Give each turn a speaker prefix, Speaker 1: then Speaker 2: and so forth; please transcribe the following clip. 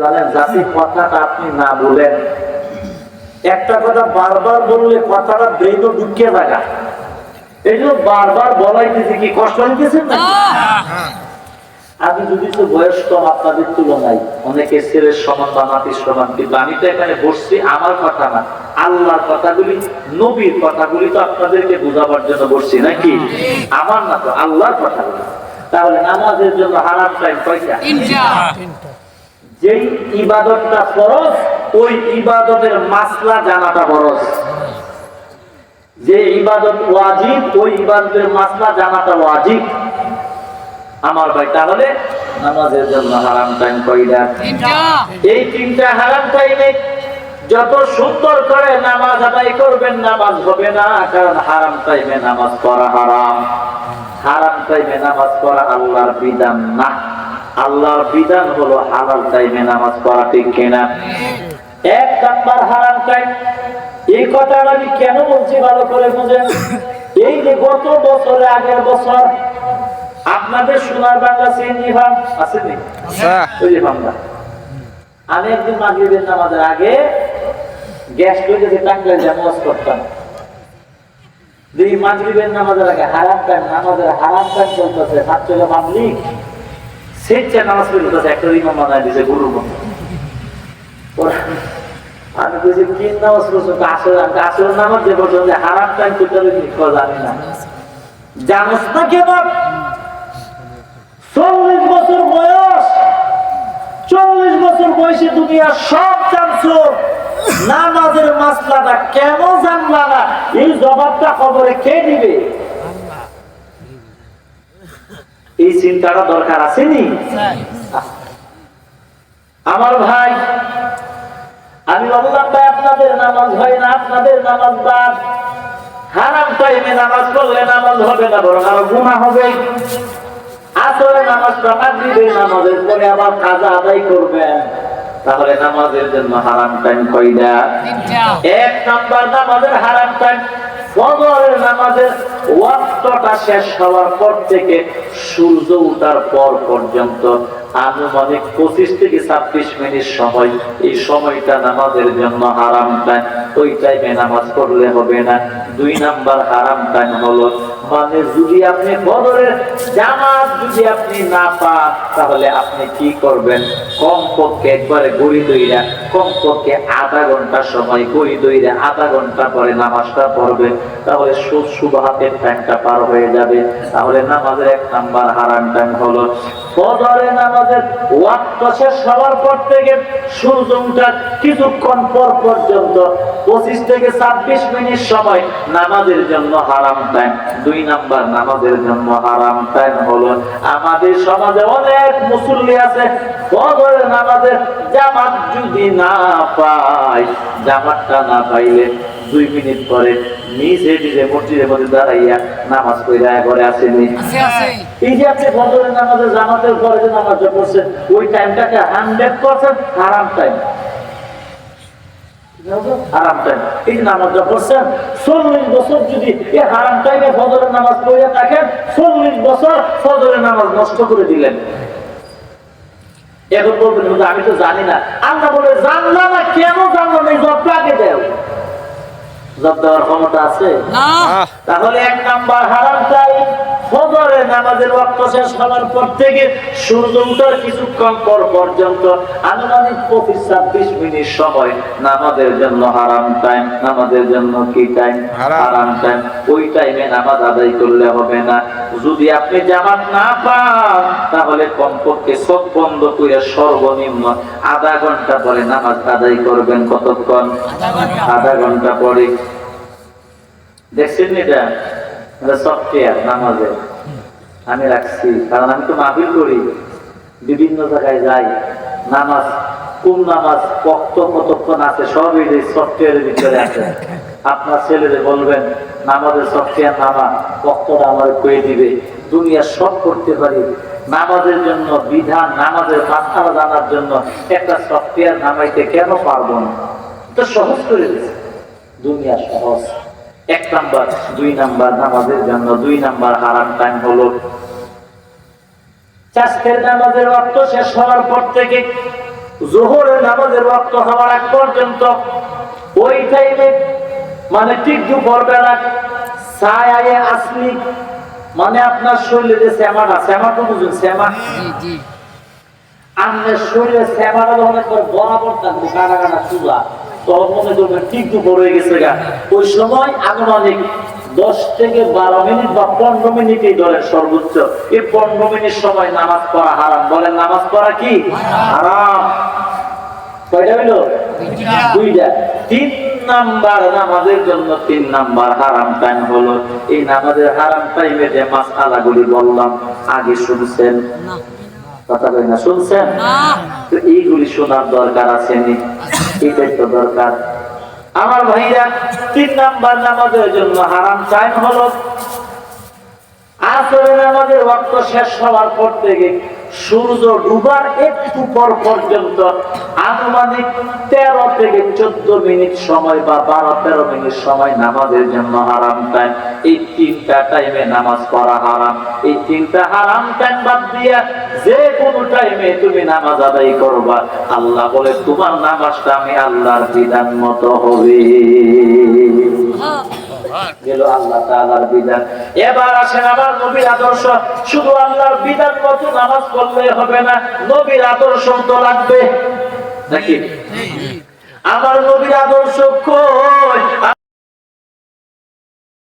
Speaker 1: জানেন যাতে কথাটা আপনি না বলেন। একটা কথা বারবার বললে কথাটা বেদ ঢুকে থাকা এই জন্য বারবার বলাইতেছে কি কষ্ট হইতেছে? না আমি যদি তো বয়স কম আপনাদের তুলনায় অনেকে ছেলের সমান বা নাতির সমান কিন্তু আমি তো এখানে বসছি আমার কথা না। আল্লাহর কথাগুলি নবীর কথাগুলি তো আপনাদেরকে বোঝাবার জন্য বসছি নাকি? আমার না তো আল্লাহর কথাগুলি। তাহলে নামাজের জন্য হারাম টাইম কয়টা? যেই ইবাদতটা ফরজ, ওই ইবাদতের মাসলা জানাটা ফরজ। যে ইবাদত ওয়াজিব, ওই ইবাদতের মাসলা জানাটা ওয়াজিব। আমার ভাই, তাহলে নামাজের জন্য হারাম টাইম এই তিনটা হারাম টাইমে যত সুন্দর করে নামাজ আদায় করবেন, নামাজ হবে না, কারণ হারাম টাইমে নামাজ পড়া হারাম। হারাম টাইমে নামাজ পড়া আল্লাহর বিধান না। আল্লাহর বিধান হলো হালাল টাইমে নামাজ পড়া ঠিক কিনা? এক নাম্বার হারাম টাইম এই কথাটা আমি কেন বলছি ভালো করে বুঝেন? এই যে গত বছরে আগের বছর আপনাদের সোনার বাংলা সিএনজি ফার্ম আছে নি? যে আমি একদিন মাগরিবের নামাজের আগে গ্যাস লইতে যে টাঙ্গলে জামাজ করতাম। দুই মাগরিবের নামাজের আগে হারাম টাইম নামাজের হারাম টাইম চলতেছে। ছাত্র মামলিক সেটা নামাজ পড়তেছে একটা ইমাম বানায় দিছে গুরুর মতো। আমি বলছি কি নামাজ পড়ছো আসল আসল নামাজ যে যে হারাম টাইম করতে হবে কি? করা জানি না। জানোস না কেমন চল্লিশ বছর বয়স, চল্লিশ বছর বয়সে দুনিয়া সব জানছো, নামাজের মাসলাটা কেন জানলা না? এই জবাবটা খবরে কে দিবে? এই চিন্তাটা দরকার আসেনি আমার ভাই আমি বললাম ভাই আপনাদের নামাজ হয় না আপনাদের নামাজ বাদ। হারাম টাইমে নামাজ পড়লে নামাজ হবে না বরং আরও গুণা হবে। আসলে নামাজটা মাগরিবের নামাজের পরে আবার কাজা আদায় করবেন। তাহলে নামাজের জন্য হারাম টাইম কয়টা? এক নাম্বার নামাজের হারাম টাইম ফজরের নামাজের ওয়াক্তটা শেষ হওয়ার পর থেকে সূর্য ওঠার পর পর্যন্ত আনুমানিক পঁচিশ থেকে ছাব্বিশ মিনিট সময়, এই সময়টা নামাজের জন্য হারাম টাইম ওই টাইমে নামাজ পড়লে হবে না। দুই নাম্বার হারাম টাইম হলো মানে যদি আপনি বদরের জামাত যদি আপনি না পান, তাহলে আপনি কি করবেন? কমপক্ষে একবারে গড়ি দইরা কমপক্ষে আধা ঘণ্টা সময় গড়ি দইরা আধা ঘণ্টা পরে নামাজটা পড়বেন। তাহলে সুবাহাতের টাইমটা পার হয়ে যাবে। তাহলে নামাজের এক নাম্বার হারাম টাইম হলো। ফজরের নামাজের ওয়াক্ত শেষ হওয়ার পর থেকে সূর্য উঠার কিছুক্ষণ পর পর্যন্ত পঁচিশ থেকে ছাব্বিশ মিনিট সময় নামাজের জন্য হারাম টাইম দুই নাম্বার নামাজের জন্য হারাম টাইম হলো। আমাদের সমাজে অনেক মুসল্লি আছে ফজরের নামাজের জামাত যদি না পায় জামাতটা না পাইলে দুই মিনিট পরে নিজে নিজে মসজিদের মধ্যে দাঁড়াইয়া নামাজ পড়ে ঘরে আসেনি এই যে আপনি ফজরের নামাজের জামাতের পরে যে নামাজটা পড়ছেন ওই টাইমটাকে হান্ড্রেড পার্সেন্ট হারাম টাইম হারাম টাইম এই নামাজটা পড়ছেন চল্লিশ বছর যদি এই হারাম টাইমে ফজরের নামাজ পড়ে থাকেন চল্লিশ বছর ফজরের নামাজ নষ্ট করে দিলেন। এখন বলবেন আমি তো জানি না। আল্লাহ বলে জানলা না কেন জানলো না এই জবটা আগে দেও। জব দেওয়ার ক্ষমতা আছে? তাহলে এক নাম্বার হারাম চাই ফজরের নামাজের ওয়াক্ত শেষ হওয়ার পর থেকে সূর্য কিছুক্ষণ পর পর্যন্ত আনুমানিক পঁচিশ ছাব্বিশ মিনিট সময় নামাজের জন্য হারাম টাইম নামাজের জন্য কি টাইম
Speaker 2: হারাম।
Speaker 1: হারাম টাইম ওই টাইমে নামাজ আদায় করলে হবে না। যদি আপনি জামাত না পান তাহলে কমপক্ষে চোখ বন্ধ করে সর্বনিম্ন আধা ঘণ্টা পরে নামাজ আদায় করবেন কতক্ষণ? আধা ঘণ্টা পরে। দেখছেন এটা? সফটওয়্যার নামাজে। আমি রাখছি, কারণ আমি তো মাহফিল করি। বিভিন্ন জায়গায় যাই, নামাজ, কোন নামাজ কত কতক্ষণ আছে সব এই সফটওয়্যারের ভিতরে আছে। আপনার ছেলেদের বলবেন, নামাজের সফটওয়্যার নামা কতটা আমার কয়ে দিবে। দুনিয়া সব করতে পারি। নামাজের জন্য বিধান, নামাজের মাথাটা জানার জন্য একটা সফটওয়্যার নামাইতে কেন পারব না? তো সহজ করে দিচ্ছে দুনিয়া সহজ। এক নাম্বার, দুই নাম্বার নামাজের জন্য, দুই নাম্বার হারাম টাইম হলো। চাষের নামাজের অর্থ শেষ হওয়ার পর থেকে জোহরের নামাজের রক্ত হওয়ার আগ পর্যন্ত ওই টাইমে মানে ঠিক দুপুর বেলা ছায় আসলি মানে আপনার শরীরে যে শ্যামাটা শ্যামা তো বুঝুন, শ্যামা। সর্বোচ্চ। এই পনেরো মিনিট সময় নামাজ পড়া হারাম। বলেন নামাজ পড়া কি? হারাম। কয়টা দুইটা। তিন নাম্বার নামাজের জন্য তিন নাম্বার হারাম টাইম হলো। এই নামাজের হারাম টাইমে যে মাসালা গুলি বললাম, আগে শুনছেন? কথা কই না শুনছেন? তো এইগুলি শোনার দরকার আছে নি? এটাই তো দরকার। আমার ভাইরা তিন নাম্বার নামাজের জন্য হারাম টাইম হলো। আসরে নামাজের ওয়াক্ত শেষ হওয়ার পর থেকে সূর্য ডুবার একটু পর পর্যন্ত আনুমানিক তেরো থেকে চোদ্দ মিনিট সময় বা বারো তেরো মিনিট সময় নামাজের জন্য হারাম টাইম এই তিনটা টাইমে নামাজ পড়া হারাম। এই তিনটা হারাম টাইম বাদ দিয়া যে কোনো টাইমে তুমি নামাজ আদায় করবা। আল্লাহ বলে তোমার নামাজটা আমি আল্লাহর বিধান মতো হবে। গেল আল্লাহ তাআলার বিধান। এবার আসেন আমার নবীর আদর্শ। শুধু আল্লাহর বিধান মতো নামাজ পড়লে হবে না নবীর আদর্শ তো লাগবে। নাকি? আমার নবীর আদর্শ কই?